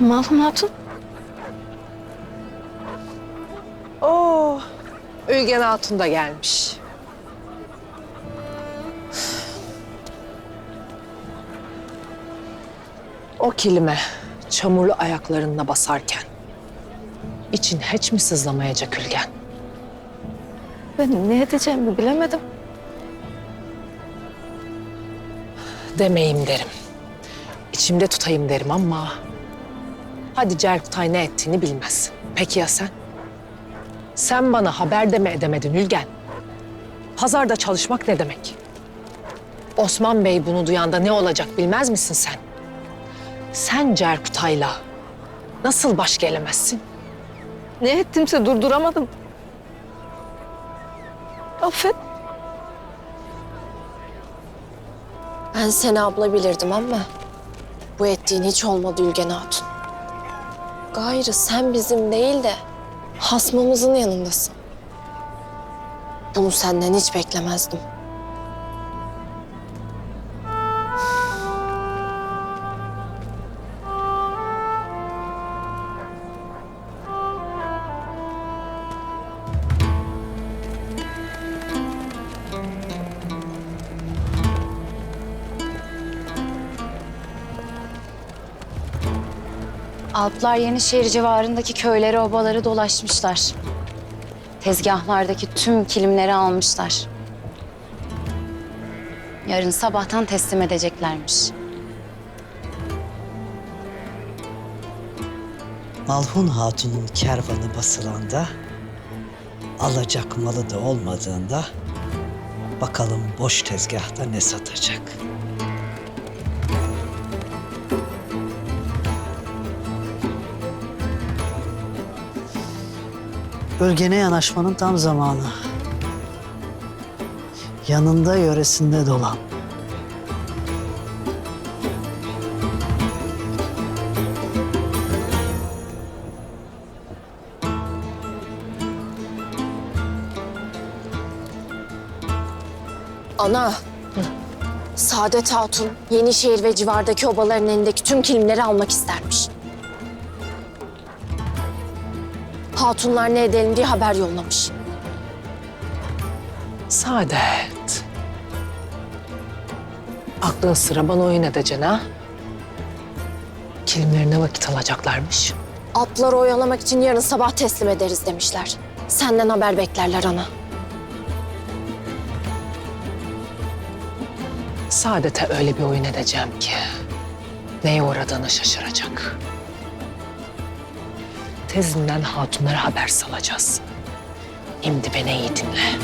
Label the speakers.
Speaker 1: Malhum Hatun.
Speaker 2: Oo, Ülgen Hatun da gelmiş. O kilime çamurlu ayaklarınla basarken için hiç mi sızlamayacak Ülgen?
Speaker 1: Ben ne edeceğimi bilemedim.
Speaker 2: Demeyim derim. İçimde tutayım derim ama... Hadi Cerkutay ne ettiğini bilmez. Peki ya sen? Sen bana haber de mi edemedin Ülgen? Pazarda çalışmak ne demek? Osman Bey bunu duyanda ne olacak bilmez misin sen? Sen Cerkutay'la nasıl baş gelemezsin?
Speaker 1: Ne ettimse durduramadım. Affet.
Speaker 3: Ben seni abla bilirdim ama bu ettiğin hiç olmadı Ülgen Hatun. Gayrı sen bizim değil de hasmımızın yanındasın. Bunu senden hiç beklemezdim.
Speaker 4: Alplar Yenişehir civarındaki köyleri, obaları dolaşmışlar. Tezgahlardaki tüm kilimleri almışlar. Yarın sabahtan teslim edeceklermiş.
Speaker 5: Malhun Hatun'un kervanı basılanda, alacak malı da olmadığında bakalım boş tezgahta ne satacak. Bölgene yanaşmanın tam zamanı. Yanında yöresinde dolan.
Speaker 3: Ana, Saadet Hatun Yenişehir ve civardaki obaların elindeki tüm kilimleri almak istermiş. Hatunlar ne edelim diye haber yollamış.
Speaker 2: Saadet. Aklın sıra bana oyun edeceksin ha? Kilimlerine vakit alacaklarmış.
Speaker 3: Atları oyalamak için yarın sabah teslim ederiz demişler. Senden haber beklerler ana.
Speaker 2: Saadet'e öyle bir oyun edeceğim ki neye uğradığını şaşıracak. Tezinden hatunlara haber salacağız. Şimdi beni iyi dinle.